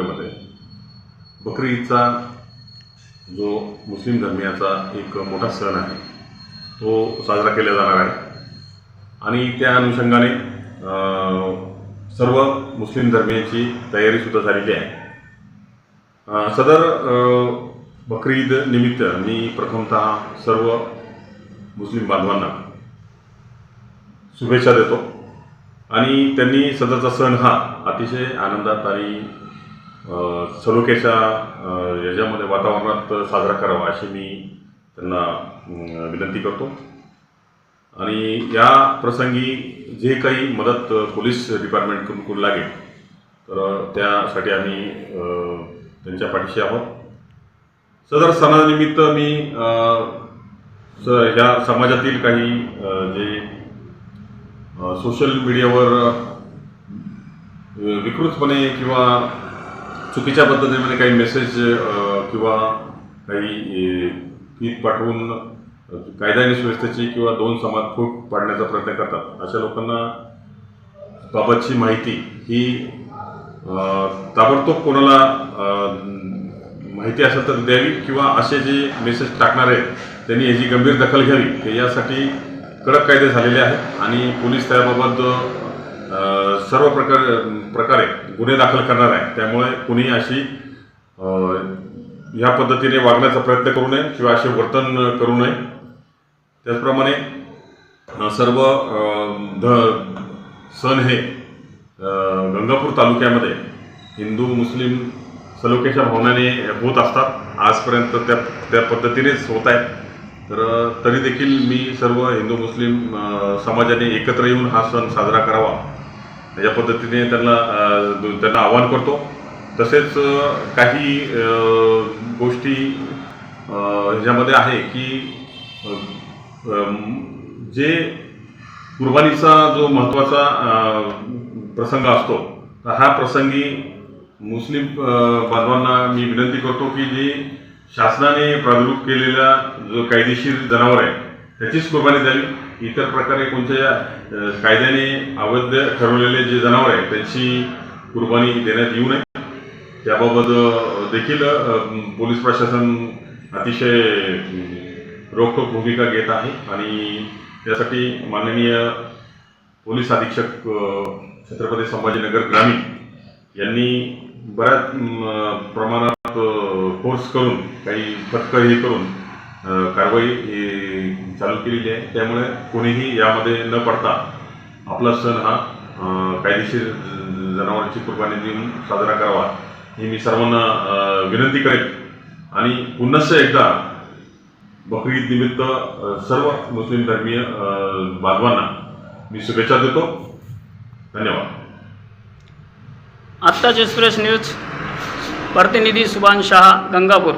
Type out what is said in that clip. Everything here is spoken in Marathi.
मध्ये बकरी ईदचा जो मुस्लिम धर्मियाचा एक मोठा सण आहे तो साजरा केला जाणार आहे. आणि त्या अनुषंगाने सर्व मुस्लिम धर्मियांची तयारीसुद्धा झालेली आहे. सदर बकरी ईद निमित्त मी प्रथमतः सर्व मुस्लिम बांधवांना शुभेच्छा देतो. आणि त्यांनी सदरचा सण हा अतिशय आनंदात आणि सलोख्याच्या याच्यामध्ये वातावरणात साजरा करावा अशी मी त्यांना विनंती करतो. आणि या प्रसंगी जे काही मदत पोलीस डिपार्टमेंटकडून कोण लागेल तर त्यासाठी आम्ही त्यांच्या पाठीशी आहोत. सदर सणानिमित्त मी स ह्या समाजातील काही जे सोशल मीडियावर विकृतपणे किंवा चुकीच्या पद्धतीने म्हणजे काही मेसेज किंवा काही अ, फीत पाठवून अ, कायदा आणि सुव्यवस्थेची किंवा दोन समाज फूट पाडण्याचा प्रयत्न करतात. अशा लोकांना बाबतची माहिती ही ताबडतोब कोणाला माहिती असेल तर द्यावी किंवा असे जे मेसेज टाकणार आहेत त्यांनी याची गंभीर दखल घ्यावी. की यासाठी कडक कायदे झालेले आहेत आणि पोलीस त्याबाबत सर्व प्रकार प्रकारे गुन्हे दाखल करणार आहे. त्यामुळे कुणी अशी ह्या पद्धतीने वागण्याचा प्रयत्न करू नये किंवा असे वर्तन करू नये. त्याचप्रमाणे सर्व ध सण हे गंगापूर तालुक्यामध्ये हिंदू मुस्लिम सलोख्याच्या भावनाने होत असतात. आजपर्यंत त्या त्या पद्धतीनेच होत आहेत. तर तरी देखील मी सर्व हिंदू मुस्लिम समाजाने एकत्र येऊन हा सण साजरा करावा. या पद्धतीने त्यांना त्यांना आवाहन करतो. तसेच काही गोष्टी ह्याच्यामध्ये आहे की जे कुर्बानीचा जो महत्त्वाचा प्रसंग असतो तर हा प्रसंगी मुस्लिम बांधवांना मी विनंती करतो की जे शासनाने प्रारूप केलेला जो कायदेशीर जनावर आहे त्याचीच कुर्बानी द्यावी इतर प्रकारे कोणत्या कायद्याने अवैध ठरवलेले जे जनावर आहे त्यांची कुर्बानी देण्यात येऊ नये. त्याबाबत देखील पोलीस प्रशासन अतिशय रोखोक भूमिका घेत आहे. आणि त्यासाठी माननीय पोलीस अधीक्षक छत्रपती संभाजीनगर ग्रामीण यांनी बऱ्याच प्रमाणात फोर्स करून काही पथकं हे करून कारवाई चालू केलेली आहे. त्यामुळे कोणीही यामध्ये न पडता आपला सण हा कायदेशीर जनावरांची कुर्बानी देऊन साजरा करावा ही मी सर्वांना विनंती करेन. आणि पुन्हा एकदा बकरी निमित्त सर्व मुस्लिम धर्मीय बांधवांना मी शुभेच्छा देतो. धन्यवाद. आत्ताच एक्सप्रेस न्यूज प्रतिनिधी सुभान शहा गंगापूर.